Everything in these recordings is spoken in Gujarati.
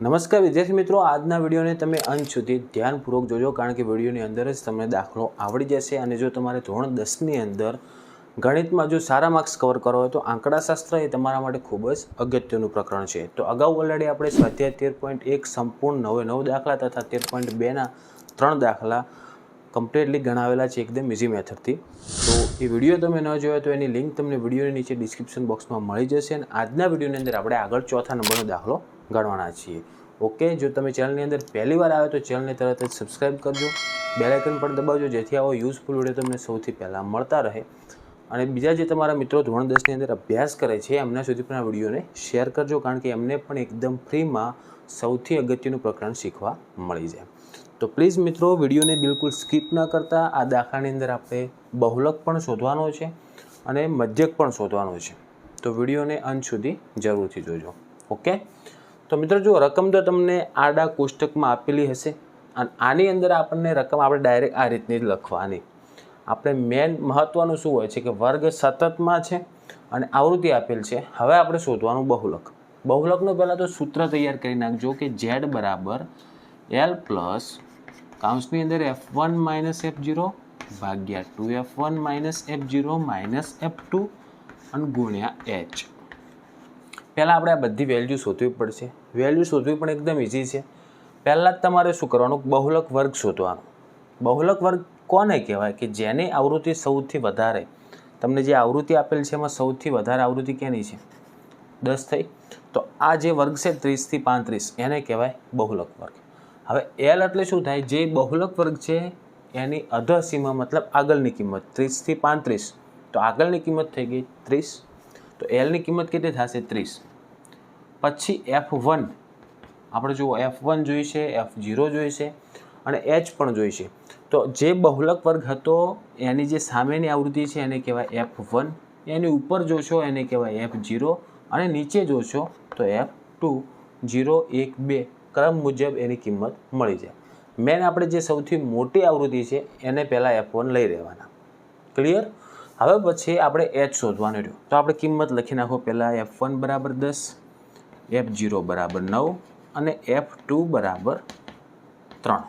નમસ્કાર વિદ્યાર્થી મિત્રો, આજના વિડીયોને તમે અંત સુધી ધ્યાનપૂર્વક જોજો, કારણ કે વિડીયોની અંદર જ તમને દાખલો આવડી જશે અને જો તમારે ધોરણ દસની અંદર ગણિતમાં જો સારા માર્ક્સ કવર કરો હોય તો આંકડાશાસ્ત્ર એ તમારા માટે ખૂબ જ અગત્યનું પ્રકરણ છે. તો અગાઉ ઓલરેડી આપણે સ્વાધ્યાય તેર પોઈન્ટ એક સંપૂર્ણ નવે નવ દાખલા તથા તેર પોઈન્ટ બેના ત્રણ દાખલા કમ્પ્લીટલી ગણાવેલા છે એકદમ ઇઝી મેથડથી તો એ વીડિયો તમે ન જોયો તો એની લિંક તમને વિડીયોની નીચે ડિસ્ક્રિપ્શન બોક્સમાં મળી જશે અને આજના વિડીયોની અંદર આપણે આગળ ચોથા નંબરનો દાખલો ગણવાના છીએ. ઓકે જો તમે ચેનલની અંદર પહેલી વાર આવે તો ચેનલને તરત જ સબસ્ક્રાઈબ કરજો. બેલાઇકન પણ દબાવજો, જેથી આવો યુઝફુલ વીડિયો તમને સૌથી પહેલાં મળતા રહે. અને બીજા જે તમારા મિત્રો ધોરણ દસની અંદર અભ્યાસ કરે છે, એમના સુધી પણ આ વિડીયોને શેર કરજો, કારણ કે એમને પણ એકદમ ફ્રીમાં સૌથી અગત્યનું પ્રકરણ શીખવા મળી જાય. તો પ્લીઝ મિત્રો, વિડીયોને બિલકુલ સ્કીપ ન કરતા. આ દાખલાની અંદર આપણે બહુલક પણ શોધવાનો છે અને મધ્યક પણ શોધવાનો છે. તો વિડીયોને અંત સુધી જરૂરથી જોજો. ઓકે? તો મિત્રો, જો રકમ તો તમને આડા કોષ્ટકમાં આપેલી હશે અને આની અંદર આપણને રકમ આપણે ડાયરેક્ટ આ રીતની જ લખવાની. આપણે મેન મહત્ત્વનું શું હોય છે કે વર્ગ સતતમાં છે અને આવૃત્તિ આપેલ છે. હવે આપણે શોધવાનું બહુલક. બહુલકનું પહેલાં તો સૂત્ર તૈયાર કરી નાખજો કે ઝેડ બરાબર એલ પ્લસ કાઉન્સની અંદર F one minus F zero ભાગ્યા two F one minus F zero minus F two અને ગુણ્યા એચ પહેલાં આપણે આ બધી વેલ્યુ શોધવી પડશે. વેલ્યુ શોધવી પણ એકદમ ઇઝી છે. પહેલાં જ તમારે શું કરવાનું? બહુલક વર્ગ શોધવાનું. બહુલક વર્ગ કોને કહેવાય? કે જેની આવૃત્તિ સૌથી વધારે. તમને જે આવૃત્તિ આપેલ છે એમાં સૌથી વધારે આવૃત્તિ કેની છે? દસ થઈ. તો આ જે વર્ગ છે ત્રીસથી પાંત્રીસ, એને કહેવાય બહુલક વર્ગ. હવે એલ એટલે શું થાય? જે બહુલક વર્ગ છે, એની અધસીમા મતલબ આગળની કિંમત ત્રીસથી પાંત્રીસ. તો આગળની કિંમત થઈ ગઈ ત્રીસ. તો એલની કિંમત કેટલી થશે? ત્રીસ. પછી એફ વન આપણે જુઓ એફ વન જોઈશે એફ જીરો જોઈશે અને એચ પણ જોઈશે તો જે બહુલક વર્ગ હતો, એની જે સામેની આવૃત્તિ છે, એને કહેવાય એફ વન એની ઉપર જોશો, એને કહેવાય એફ જીરો અને નીચે જોશો, તો એફ ટુ જીરો એક, બે. ક્રમ મુજબ એની કિંમત મળી જાય. મેન આપણે જે સૌથી મોટી આવૃત્તિ છે, એને પહેલાં એફ વન લઈ રહેવાના. ક્લિયર હવે પછી આપણે એચ શોધવાનું રહ્યું. તો આપણે કિંમત લખી નાખો પહેલાં એફ વન બરાબર દસ એફ જીરો બરાબર નવ અને એફ ટુ બરાબર ત્રણ.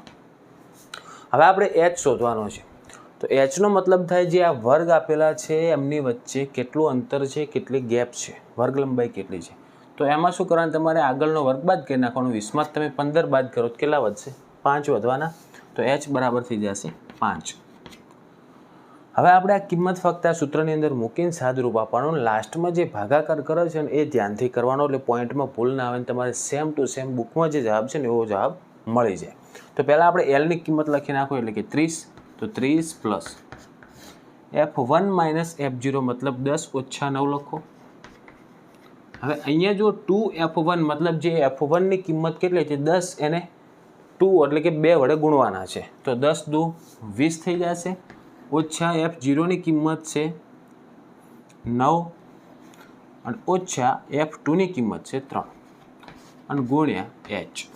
હવે આપણે એચ શોધવાનો છે. તો એચનો મતલબ થાય જે આ વર્ગ આપેલા છે, એમની વચ્ચે કેટલું અંતર છે, કેટલી ગેપ છે, વર્ગ લંબાઈ કેટલી છે. તો એમાં શું કરવાનું? તમારે આગળનો વર્ગ બાદ કરી નાખવાનો. વીસમાં તમે પંદર બાદ કરો કેટલા વધશે? પાંચ વધવાના. તો એચ બરાબર થઈ જશે પાંચ. હવે આપણે આ કિંમત ફક્ત આ સૂત્રની અંદર મૂકીને સાદરૂપ આપવાનું. લાસ્ટમાં જે ભાગાકાર કરે છે ને એ ધ્યાનથી કરવાનો. એટલે પોઈન્ટમાં ભૂલ ના આવે ને તમારે સેમ ટુ સેમ બુકમાં જે જવાબ છે ને એવો જવાબ મળી જાય. તો પહેલાં આપણે એલની કિંમત લખી નાખો, એટલે કે ત્રીસ. તો ત્રીસ plus F one minus F zero મતલબ દસ ઓછા નવ લખો. હવે અહીંયા જો ટુ એફ વન મતલબ જે એફ વનની કિંમત કેટલી છે? દસ એને ટુ એટલે કે બે વડે ગુણવાના છે. તો દસ દુ વીસ થઈ જશે. ઓછા એફ જીરોની કિંમત છે નવ અને ઓછા એફ ટુની કિંમત છે ત્રણ. અને ગુણ્યા એચ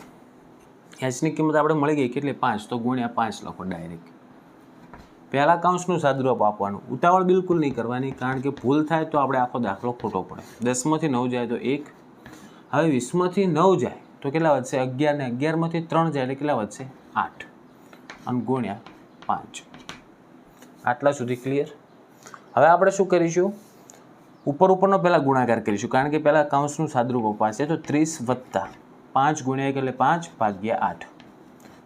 એચની કિંમત આપણે મળી ગઈ કેટલી? પાંચ. તો ગુણ્યા પાંચ લખો ડાયરેક્ટ. પહેલાં કાઉન્સનું સાદુરૂપ આપવાનું. ઉતાવળ બિલકુલ નહીં કરવાની, કારણ કે ભૂલ થાય તો આપણે આખો દાખલો ખોટો પડે. દસમાંથી નવ જાય તો એક. હવે વીસમાંથી નવ જાય તો કેટલા વધશે? અગિયાર ને અગિયારમાંથી ત્રણ જાય એટલે કેટલા વધશે? આઠ. અને ગુણ્યા પાંચ. આટલા સુધી ક્લિયર હવે આપણે શું કરીશું? ઉપર ઉપરનો પહેલાં ગુણાકાર કરીશું, કારણ કે પહેલાં કાઉન્સનું સાદરૂપ અપાશે તો ત્રીસ વત્તા પાંચ ગુણ્યા એક એટલે પાંચ ભાગ્યા આઠ.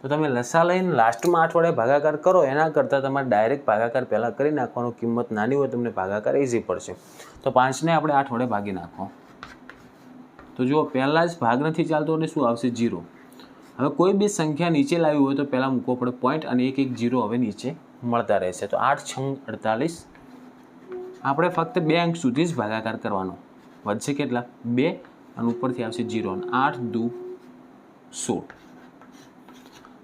તો તમે લસા લઈને લાસ્ટમાં આઠ વડે ભાગાકાર કરો, એના કરતાં તમારે ડાયરેક્ટ ભાગાકાર પહેલાં કરી નાખવાનો કિંમત નાની હોય તમને ભાગાકાર ઇઝી પડશે. તો પાંચને આપણે આઠ વડે ભાગી નાખો. તો જુઓ, પહેલાં જ ભાગ નથી ચાલતો એટલે શું આવશે? જીરો હવે કોઈ બી સંખ્યા નીચે લાવી હોય તો પહેલાં મૂકવો પડે પોઈન્ટ અને એક એક જીરો હવે નીચે મળતા રહેશે. તો આઠ, છ, અડતાલીસ. આપણે ફક્ત બે અંક સુધી જ ભાગાકાર કરવાનો. વધશે કેટલા? બે. અને ઉપરથી આવશે જીરો અને આઠ, દુ, સોળ.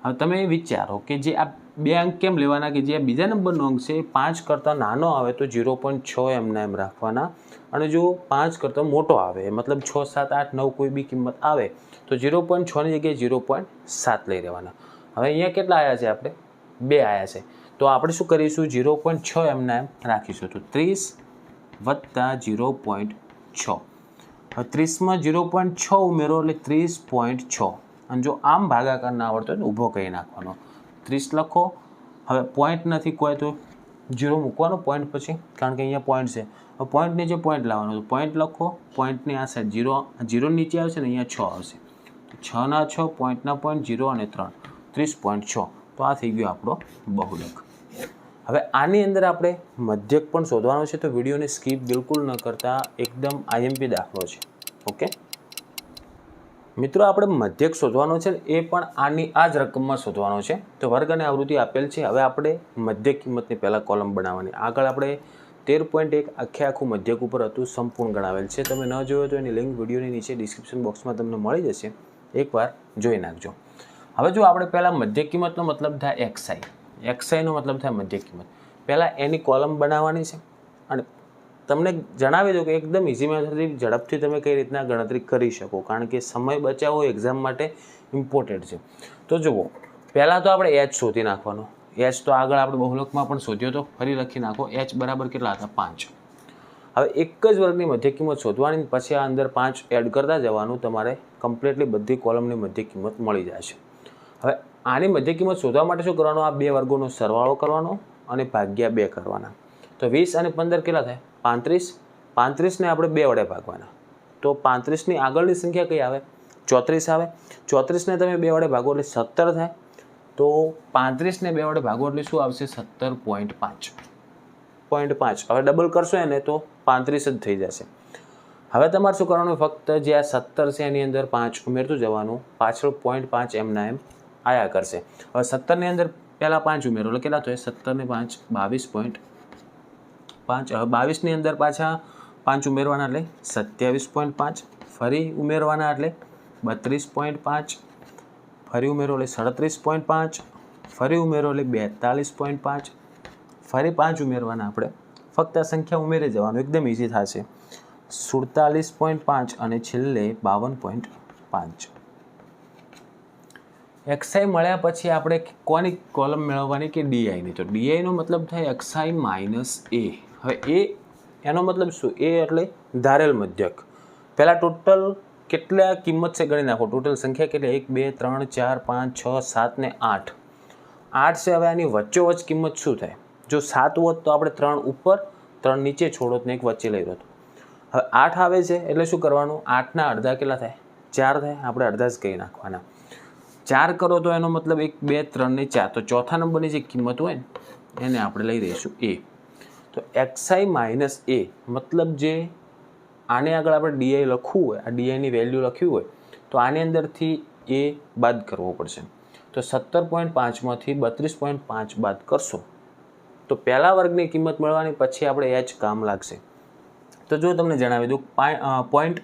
હવે તમે વિચારો કે જે આ બે અંક કેમ લેવાના કે જે આ બીજા નંબરનો અંક છે પાંચ કરતાં નાનો આવે તો ઝીરો પોઈન્ટ છ એમના એમ રાખવાના. અને જો પાંચ કરતાં મોટો આવે મતલબ છ, સાત, આઠ, નવ કોઈ બી કિંમત આવે, તો ઝીરો પોઈન્ટ છની જગ્યાએ ઝીરો પોઈન્ટ સાત લઈ રહેવાના હવે અહીંયા કેટલા આવ્યા છે આપણે? બે આવ્યા છે. તો આપણે શું કરીશું? ઝીરો પોઈન્ટ છ એમના એમ રાખીશું. તો ત્રીસ વત્તા ઝીરો પોઈન્ટ છ. ત્રીસમાં ઝીરો પોઈન્ટ છ ઉમેરો એટલે ત્રીસ પોઈન્ટ છ. અને જો આમ ભાગાકાર ના આવડતો હોય ઊભો કહી નાખવાનો. ત્રીસ લખો. હવે પોઈન્ટ નથી કોઈ તો ઝીરો મૂકવાનો પોઈન્ટ પછી, કારણ કે અહીંયા પોઈન્ટ છે. હવે પોઈન્ટ નીચે પોઈન્ટ લાવવાનો, તો પોઈન્ટ લખો. પોઈન્ટની આ સાઈડ ઝીરો ઝીરો નીચે આવશે ને અહીંયા છ આવશે. તો છના છ પોઈન્ટના પોઈન્ટ ઝીરો અને ત્રણ. ત્રીસ પોઈન્ટ છ. તો આ થઈ ગયો આપણો બહુલક હવે આની અંદર આપણે મધ્યક પણ શોધવાનો છે, તો વિડીયોને સ્કીપ બિલકુલ ન કરતા. એકદમ આઈએમપી દાખલો છે. ઓકે મિત્રો, આપણે મધ્યક શોધવાનો છે એ પણ આની આ જ રકમમાં શોધવાનો છે. તો વર્ગ અને આવૃત્તિ આપેલ છે. હવે આપણે મધ્યક કિંમતની પહેલાં કોલમ બનાવવાની. આગળ આપણે તેર પોઈન્ટ એક આખે આખું મધ્યક ઉપર હતું, સંપૂર્ણ ગણાવેલ છે. તમે ન જોયો તો એની લિંક વિડીયોની નીચે ડિસ્ક્રિપ્શન બોક્સમાં તમને મળી જશે. એકવાર જોઈ નાખજો. હવે જો આપણે પહેલાં મધ્યક કિંમતનો મતલબ થાય એક્સઆઈ એક્સઆઈનો મતલબ થાય મધ્યક કિંમત. પહેલાં એની કોલમ બનાવવાની છે અને તમને જણાવી દઉં કે એકદમ ઇઝી મેથડથી ઝડપથી તમે કઈ રીતના ગણતરી કરી શકો, કારણ કે સમય બચાવવો એક્ઝામ માટે ઇમ્પોર્ટન્ટ છે. તો જુઓ, પહેલાં તો આપણે એચ શોધી નાખવાનો. એચ તો આગળ આપણે બહુલકમાં પણ શોધ્યો તો, ફરી લખી નાખો. એચ બરાબર કેટલા હતા? પાંચ. હવે એક જ વર્ગની મધ્ય કિંમત શોધવાની પછી આ અંદર પાંચ એડ કરતા જવાનું, તમારે કમ્પ્લીટલી બધી કોલમની મધ્ય કિંમત મળી જશે. હવે આની મધ્ય કિંમત શોધવા માટે શું કરવાનું? આ બે વર્ગોનો સરવાળો કરવાનો અને ભાગ્યા બે કરવાના. તો વીસ અને પંદર કેટલા થાય? પાંત્રીસ? પાંત્રીસને આપણે બે વડે ભાગવાના. તો પાંત્રીસની આગળની સંખ્યા કઈ આવે? ચોત્રીસ આવે. ચોત્રીસને તમે બે વડે ભાગો એટલે સત્તર થાય. તો પાંત્રીસને બે વડે ભાગો એટલે શું આવશે? સત્તર પોઈન્ટ પાંચ. પોઈન્ટ પાંચ. હવે ડબલ કરશો એને તો પાંત્રીસ જ થઈ જશે. હવે તમારે શું કરવાનું? ફક્ત જે આ સત્તર છે એની અંદર પાંચ ઉમેરતું જવાનું. પાછળ પોઈન્ટ પાંચ એમના એમ આયા કરશે. હવે સત્તરની અંદર પહેલાં પાંચ ઉમેરો. એટલે કેટલા થાય સત્તરને પાંચ, બાવીસ પોઈન્ટ પાંચ બાવીસની અંદર પાછા પાંચ ઉમેરવાના એટલે સત્યાવીસ પોઈન્ટ પાંચ, ફરી ઉમેરવાના એટલે બત્રીસ પોઈન્ટ પાંચ, ફરી ઉમેરો એટલે સડત્રીસ પોઈન્ટ પાંચ, ફરી ઉમેરો એટલે બેતાલીસ પોઈન્ટ પાંચ, ફરી પાંચ ઉમેરવાના આપણે. ફક્ત આ સંખ્યા ઉમેરી જવાનું એકદમ ઇઝી થશે. સુડતાલીસ પોઈન્ટ પાંચ અને છેલ્લે બાવન પોઈન્ટ પાંચ. એક્સઆઈ મળ્યા પછી આપણે કોની કોલમ મેળવવાની કે ડીઆઈની તો ડીઆઈનો મતલબ થાય એક્સઆઈ માઇનસ એ હવે એ, એનો મતલબ શું? એ એટલે ધારેલ મધ્યક. પહેલાં ટોટલ કેટલા કિંમત છે ગણી નાખો? ટોટલ સંખ્યા કેટલી? એક, બે, ત્રણ, ચાર, પાંચ, છ, સાત ને આઠ. આઠ છે હવે આની વચ્ચોવચ્ચ કિંમત શું થાય? જો સાત હોત તો આપણે ત્રણ ઉપર, ત્રણ નીચે છોડોત ને એક વચ્ચે લઈ રહ્યો હવે આઠ આવે છે એટલે શું કરવાનું? આઠના અડધા કેટલા થાય? ચાર થાય. આપણે અડધા જ કહી નાખવાના. ચાર કરો તો એનો મતલબ એક, બે, ત્રણ ને ચાર. તો ચોથા નંબરની જે કિંમત હોય ને, એને આપણે લઈ દઈશું એ. તો એક્સઆઈ માઇનસ એ મતલબ જે આને આગળ આપણે ડીઆઈ લખવું હોય, આ ડીઆઈની વેલ્યુ લખ્યું હોય, તો આની અંદરથી એ બાદ કરવો પડશે. તો સત્તર પોઈન્ટ પાંચમાંથી બત્રીસ પોઈન્ટ પાંચ બાદ કરશો. તો પહેલા વર્ગની કિંમત મળવાની પછી આપણે એચ કામ લાગશે. તો જો તમને જણાવી દઉં પોઈન્ટ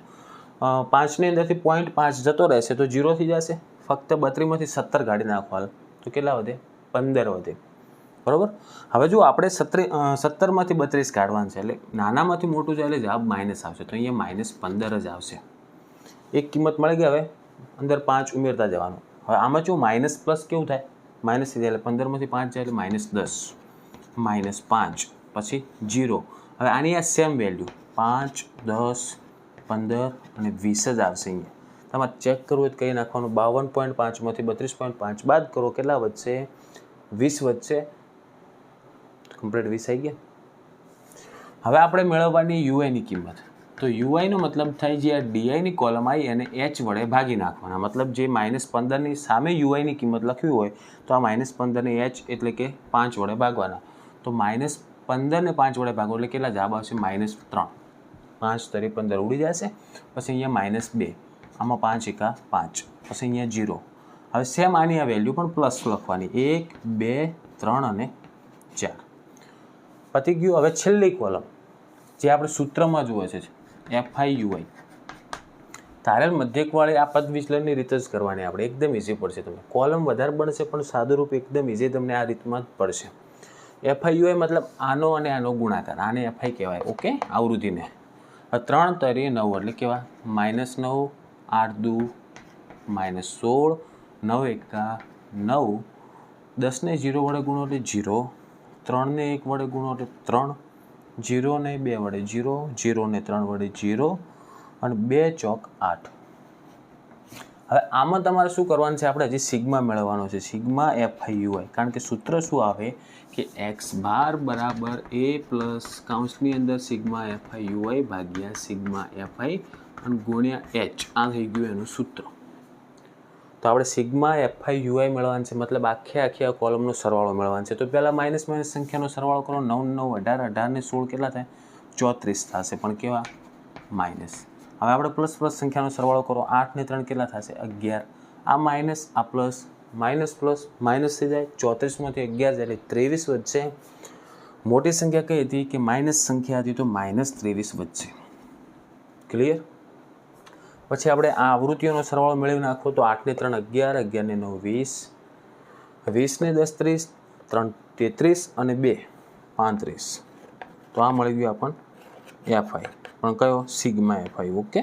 પાંચની અંદરથી પોઈન્ટ પાંચ જતો રહેશે તો જીરો થઈ જશે. ફક્ત બત્રીમાંથી સત્તર કાઢી નાખવા તો કેટલા વધે? પંદર વધે. બરાબર? હવે જો આપણે સત્તર સત્તરમાંથી બત્રીસ કાઢવાનું છે, એટલે નાનામાંથી મોટું છે, એટલે જવાબ માઇનસ આવશે. તો અહીંયા માઇનસ પંદર જ આવશે. એક કિંમત મળી ગઈ હવે, અંદર પાંચ ઉમેરતા જવાનું. હવે આમાં જો માઇનસ પ્લસ કેવું થાય? માઇનસ થઈ જાય, એટલે પંદરમાંથી પાંચ જાય, એટલે માઇનસ દસ. માઇનસ પાંચ, પછી જીરો હવે આની આ સેમ વેલ્યુ પાંચ, દસ, પંદર અને વીસ જ આવશે અહીંયા. તમારે ચેક કરવું હોય તો કહી નાખવાનું. બાવન પોઈન્ટ પાંચમાંથી બત્રીસ પોઈન્ટ પાંચ બાદ કરો. કેટલા વધશે? વીસ વધશે. કમ્પ્લીટ વીસ આવી ગયા. હવે આપણે મેળવવાની યુઆઈની કિંમત. તો યુઆઈનો મતલબ થાય જે આ ડીઆઈની કોલમ આવી એને એચ વડે ભાગી નાખવાના. મતલબ જે માઇનસ પંદરની સામે યુઆઈની કિંમત લખ્યું હોય, તો આ માઇનસ પંદરને એચ એટલે કે પાંચ વડે ભાગવાના. તો માઇનસ પંદરને પાંચ વડે ભાગો એટલે કેટલા જવાબ આવશે? માઇનસ ત્રણ. પાંચ તરી પંદર ઉડી જશે. પછી અહીંયા માઇનસ બે. આમાં પાંચ એકા પાંચ. પછી અહીંયા જીરો હવે સેમ આની આ વેલ્યુ પણ પ્લસ લખવાની. એક, બે, ત્રણ અને ચાર. પતી ગયું. હવે છેલ્લી કોલમ જે આપણે સૂત્રમાં જુએ છે એફ આઈ યુઆઈ તારેલ મધ્યકવાળી આ પદ વિચલનની રીત જ કરવાની આપણે. એકદમ ઇઝી પડશે તમને. કોલમ વધારે બનશે, પણ સાદુરૂપ એકદમ ઇઝી તમને આ રીતમાં જ પડશે. એફઆઈ યુઆઈ મતલબ આનો અને આનો ગુણાકાર. આને એફઆઈ કહેવાય. ઓકે આવૃત્તિને. ત્રણ તરી નવ, એટલે કેવા? માઇનસ નવ, આઠ દુ માઇનસ સોળ. નવ એકા નવ. દસને જીરો વડે ગુણો એટલે જીરો ત્રણને એક વડે ગુણો એટલે ત્રણ જીરોને બે વડે જીરો જીરોને ત્રણ વડે જીરો, અને બે ચોક આઠ. હવે આમાં તમારે શું કરવાનું છે? આપણે હજી સિગ્મા મેળવવાનો છે. સિગ્મા એફ આઈ યુઆઈ કારણ કે સૂત્ર શું આવે? કે એક્સ બાર બરાબર એ પ્લસ કાઉન્સની અંદર સિગ્મા એફ આઈ યુઆઈ ભાગ્યા સિગ્મા એફ અને ગુણ્યા એચ આ થઈ ગયું એનું સૂત્ર. તો આપણે સિગ્મા એફ આઈ યુઆઈ મેળવવાનું છે. મતલબ આખે આખી આ કોલમનો સરવાળો મેળવવાનો છે. તો પહેલાં માઇનસ માઇનસ સંખ્યાનો સરવાળો કરો. નવ નવ, અઢાર અઢાર ને સોળ કેટલા થાય? ચોત્રીસ થશે. પણ કેવા? માઇનસ. હવે આપણે પ્લસ પ્લસ સંખ્યાનો સરવાળો કરો. આઠ ને ત્રણ કેટલા થશે? અગિયાર. આ માઇનસ, આ પ્લસ, માઇનસ પ્લસ, માઇનસ થઈ જાય. ચોત્રીસમાંથી અગિયાર જાય એટલે ત્રેવીસ વધશે. મોટી સંખ્યા કઈ હતી? કે માઇનસ સંખ્યા હતી તો માઇનસ ત્રેવીસ વધશે. ક્લિયર પછી આપણે આ આવૃત્તિઓનો સરવાળો મેળવી નાખો તો આઠને ત્રણ અગિયાર અગિયારને નવ વીસ, વીસને દસ ત્રીસ, ત્રણ તેત્રીસ અને બે પાંત્રીસ. તો આ મળી ગયું આપણને એફઆઈ પણ કયો? Sigma FI okay?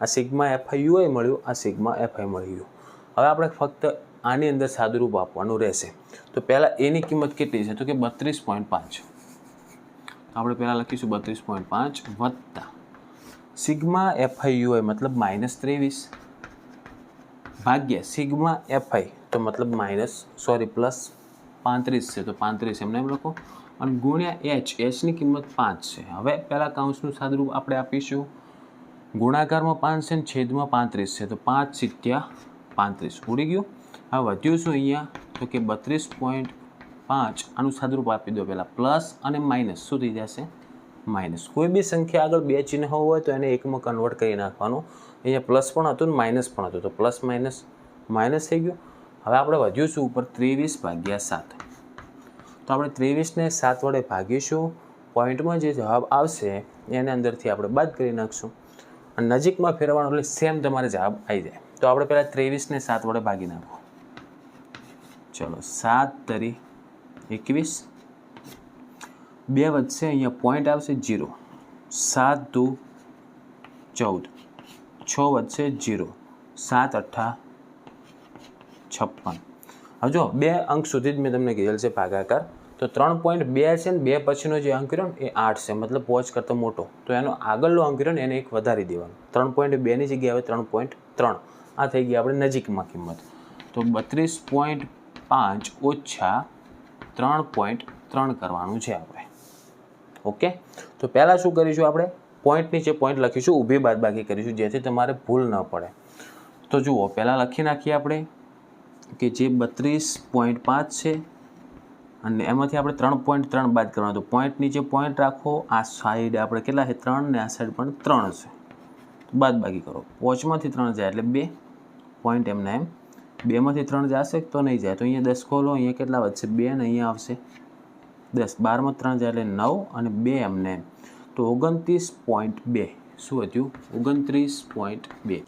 આ સિગ્મા એફઆઈ યુઆઈ મળ્યું આ સિગ્મા એફઆઈ મળી ગયું. હવે આપણે ફક્ત આની અંદર સાદુરૂપ આપવાનું રહેશે. તો પહેલાં એની કિંમત કેટલી છે? તો કે બત્રીસ પોઈન્ટ પાંચ. આપણે પહેલાં લખીશું બત્રીસ પોઈન્ટ પાંચ વત્તા સિગ્મા એફઆઈ યુઆઈ મતલબ માઇનસ ત્રેવીસ. ભાગ્યા સિગ્મા એફઆઈ તો મતલબ માઇનસ, સોરી, પ્લસ પાંત્રીસ છે, તો પાંત્રીસ એમને એમ લખો. અને ગુણ્યા એચ એચની કિંમત પાંચ છે. હવે પહેલાં કાઉન્સનું સાદુરૂપ આપણે આપીશું. ગુણાકારમાં પાંચ છે ને છેદમાં પાંત્રીસ છે, તો પાંચ સિત્યા પાંત્રીસ. ઉડી ગયું? હવે વધ્યું શું અહીંયા? તો કે બત્રીસ પોઈન્ટ પાંચ. આનું સાદુરૂપ આપી દો પહેલાં. પ્લસ અને માઇનસ. શું થઈ જશે? માઇનસ. કોઈ બી સંખ્યા આગળ બે ચિહ્ન હોય તો એને એકમાં કન્વર્ટ કરી નાખવાનું. અહીંયા પ્લસ પણ હતું ને માઇનસ પણ હતું. તો પ્લસ માઇનસ માઇનસ થઈ ગયું. હવે આપણે વધ્યું છું ઉપર ત્રેવીસ ભાગ્યા સાત. તો આપણે ત્રેવીસને સાત વડે ભાગીશું. પોઈન્ટમાં જે જવાબ આવશે, એને અંદરથી આપણે બાદ કરી નાખશું. અને નજીકમાં ફેરવાનો એટલે સેમ તમારે જવાબ આવી જાય. તો આપણે પહેલાં ત્રેવીસને સાત વડે ભાગી નાખો. ચલો, સાત તરી એકવીસ. બે વધશે અહીંયા પોઈન્ટ આવશે જીરો સાત દુ ચૌદ. છ વધશે જીરો સાત અઠ્ઠા છપ્પન. હવે જો, બે અંક સુધી જ મેં તમને કીધેલ છે ભાગાકાર. તો ત્રણ પોઈન્ટ બે છે ને બે પછીનો જે અંક રહ્યો ને, એ આઠ છે. મતલબ પોચ કરતાં મોટો. તો એનો આગળનો અંક રહ્યો ને, એને એક વધારી દેવાનો. ત્રણ પોઈન્ટ બેની જગ્યાએ હવે ત્રણ પોઈન્ટ ત્રણ. આ થઈ ગઈ આપણે નજીકમાં કિંમત. તો બત્રીસ પોઈન્ટ પાંચ ઓછા ત્રણ પોઈન્ટ ત્રણ કરવાનું છે આપણે. ઓકે? તો પહેલાં શું કરીશું આપણે? પોઈન્ટ નીચે પોઈન્ટ લખીશું, ઊભી બાદબાકી કરીશું, જેથી તમારે ભૂલ ન પડે. તો જુઓ, પહેલાં લખી નાખીએ આપણે કે જે બત્રીસ પોઈન્ટ પાંચ છે, અને એમાંથી આપણે ત્રણ પોઈન્ટ ત્રણ બાદ કરવાનું. તો પોઈન્ટ નીચે પોઈન્ટ રાખો, આ સાઈડ આપણે કેટલા છે? ત્રણ, ને આ સાઈડ પણ ત્રણ છે. બાદબાકી કરો. પોચમાંથી ત્રણ જાય એટલે બે પોઈન્ટ એમને એમ. બેમાંથી ત્રણ જશે તો નહીં જાય? તો અહીંયા દસ ખોલો, અહીંયા કેટલા વધશે? બે ને અહીંયા આવશે. દસ, બારમાં ત્રણ જાય એટલે નવ અને બે એમને, તો ઓગણત્રીસ પોઈન્ટ બે. શું હતું? ઓગણત્રીસ પોઈન્ટ બે.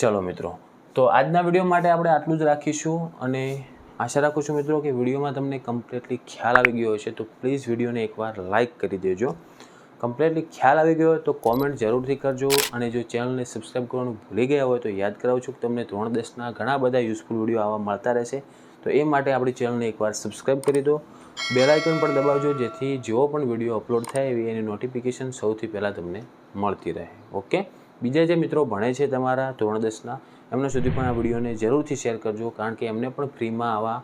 ચલો મિત્રો, તો આજના વીડિયો માટે આપણે આટલું જ રાખીશું અને આશા રાખું છું મિત્રો કે વિડીયોમાં તમને કમ્પ્લીટલી ખ્યાલ આવી ગયો હશે, તો પ્લીઝ વિડીયોને એકવાર લાઇક કરી દેજો. કમ્પ્લીટલી ખ્યાલ આવી ગયો હોય તો કોમેન્ટ જરૂરથી કરજો અને જો ચેનલને સબસ્ક્રાઈબ કરવાનું ભૂલી ગયા હોય તો યાદ કરાવું છું કે તમને ધોરણ દસના ઘણા બધા યુઝફુલ વીડિયો આવા મળતા રહેશે. તો એ માટે આપણી ચેનલને એકવાર સબસ્ક્રાઈબ કરી દો. બેલ પણ દબાવજો, જેથી જેવો પણ વીડિયો અપલોડ થાય એવી એની નોટિફિકેશન સૌથી પહેલાં તમને મળતી રહે. ઓકે બીજા જે મિત્રો ભણે છે તમારા ધોરણ દસના એમના સુધી પણ આ વિડીયોને જરૂરથી શેર કરજો, કારણ કે એમને પણ ફ્રીમાં આવા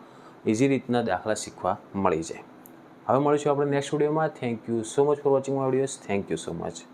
ઇઝી રીતના દાખલા શીખવા મળી જાય. હવે મળીશું આપણે નેક્સ્ટ વિડીયોમાં thank you so much for watching my videos thank you so much